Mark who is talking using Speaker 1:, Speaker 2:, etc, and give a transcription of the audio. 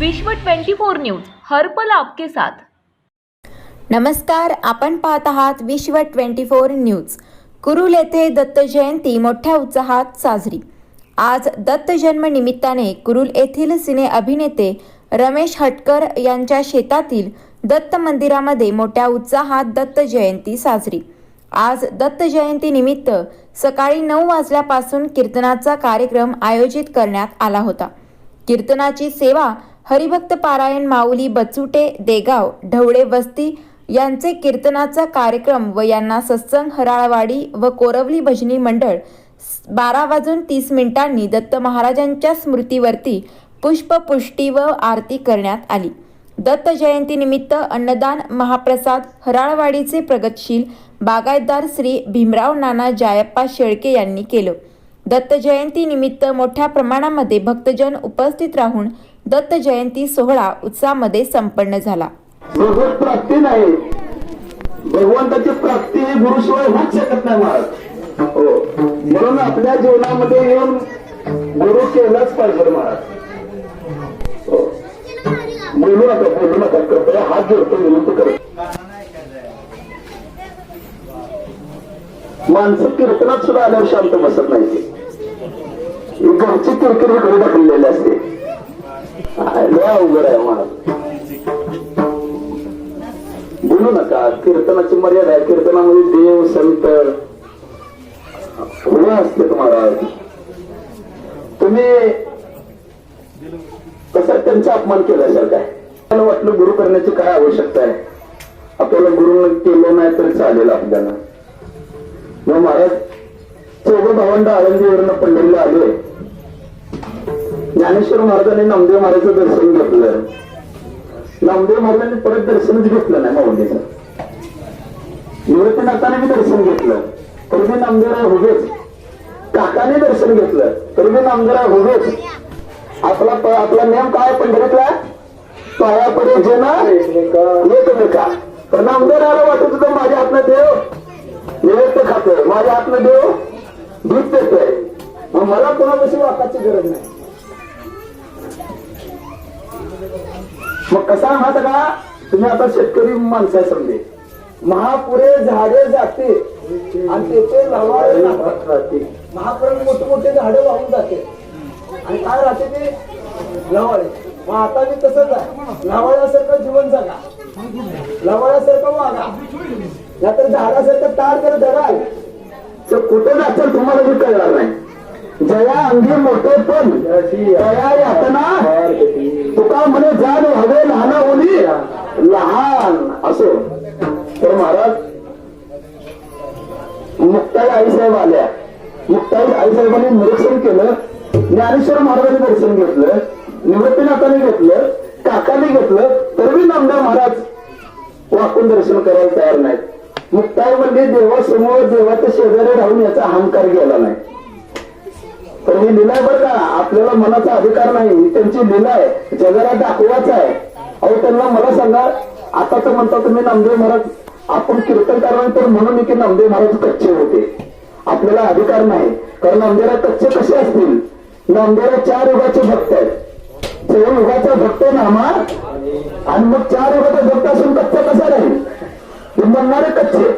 Speaker 1: विश्व 24 न्यूज हर्पल आपके साथ.
Speaker 2: नमस्कार आपण पाहत आहात विश्व ट्वेंटी फोर न्यूज. कुरुल येथे दत्त जयंती मोठ्या उत्साहात साजरी. आज दत्त जन्म निमित्ताने कुरुल येथील सिने अभिनेते रमेश हटकर यांच्या शेतातील दत्त मंदिरामध्ये मोठ्या उत्साहात दत्त जयंती साजरी. आज दत्त जयंती निमित्त सकाळी नऊ वाजल्यापासून कीर्तनाचा कार्यक्रम आयोजित करण्यात आला होता. कीर्तनाची सेवा हरिभक्त पारायण माऊली बचुटे देगाव ढवळे वस्ती यांचे कीर्तनाचा कार्यक्रम व यांना सत्संग हराळवाडी व कोरवली भजनी मंडळ बारा वाजून तीस मिनिटांनी दत्त महाराजांच्या स्मृतीवरती पुष्पपुष्टी व आरती करण्यात आली. दत्त जयंतीनिमित्त अन्नदान महाप्रसाद हराळवाडीचे प्रगतशील बागायतदार श्री भीमराव नाना जायप्पा शेळके यांनी केलं. दत्त जयंतीनिमित्त मोठ्या प्रमाणामध्ये भक्तजन उपस्थित राहून दत्त जयंती सोहळा उत्साहामध्ये संपन्न झाला.
Speaker 3: प्राप्ती नाही. भगवंताची प्राप्ती ही गुरुशिवाय होऊच शकत नाही महाराज हो. म्हणून आपल्या जीवनामध्ये येऊन गुरु केलाच पाहिजे महाराज हो. बोलू नका बोलू नका. कृपया हात जोडतो विनंती करतो. माणसं कीर्तनात सुद्धा आल्यावर शांत बसत नाही घरची किरकिरी घरी ढकललेली असते. अवघड आहे मला बोलू नका. कीर्तनाची मर्यादा आहे. कीर्तनामध्ये देव संत फुले असते महाराज तुम्ही कसा त्यांचा अपमान केल्यासारखा आहे. मला वाटलं गुरु करण्याची काय आवश्यकता आहे? आपल्याला गुरु केलं नाही तरी चालेल आपल्याला. मग महाराज चौघ भावंड आळंदीवरनं पंढरीला आले. ज्ञानेश्वर महाराजांनी नामदेव महाराजचं दर्शन घेतलं. नामदेव महाराजांनी परत दर्शनच घेतलं नाही माऊलीचं. निवृत्तीनाथाने मी दर्शन घेतलं. तर मी नामदेवराव होगेच. काकाने दर्शन घेतलं. तर मी नामदेवराव होगेच. आपला आपला नियम काय पंढरीतला? पाया पडे जे ना का तर नामदेवराला वाटत होतं माझ्या हातनं देव. निवृत्त खातोय माझ्या हातनं देव. दूध देतोय. मग मला कोणापासून वाकाची गरज नाही. मग कसा आहात का? तुम्ही आता शेतकरी माणसं आहे समजे. महापुरे झाडे जाते. आणि तेथे लवाळे नाहत राहते महापुरात मोठे मोठे झाडे वाहून जाते. आणि काय राहते ते? लवाळे मग आता मी तसंच आहे. लवाळ्यासारखं जीवन जगा. लवाळ्यासारखं वागा. नाहीतर झाडासारखं तार जर धराल तर कुठे जातील तुम्हाला बी कळणार नाही. जया अंगी मोठे पण. दया यातना तुका म्हणे जाण हवे लहाना ओली लहान असो. तर महाराज मुक्ताई आईसाहेब आल्या. मुक्ताई आईसाहेबांनी निरीक्षण केलं ज्ञानेश्वर महाराजांनी दर्शन घेतलं निवृत्तीनाथाने घेतलं काकाने घेतलं तरी नामदार महाराज वाकून दर्शन करायला तयार नाहीत. मुक्ताई म्हणजे देवासमोर देवाच्या शेजारी राहून याचा अहंकार गेला नाही. तर ही लिला आहे बरं का आपल्याला मनाचा अधिकार नाही. त्यांची लिला आहे. जगाला दाखवायचं आहे. अहो त्यांना मला सांगा आता तर म्हणता तुम्ही नामदेव महाराज आपण कीर्तन तर म्हणून की नामदेव महाराज कच्चे होते. आपल्याला अधिकार नाही. कारण नामदेवला कच्चे कसे असतील? नामदेवला चार युगाचे भक्त आहेत. चौर युगाचा भक्त नामा आणि मग चार युगाचा भक्त असून कच्चा कसा राहील? हे म्हणणारे कच्चे.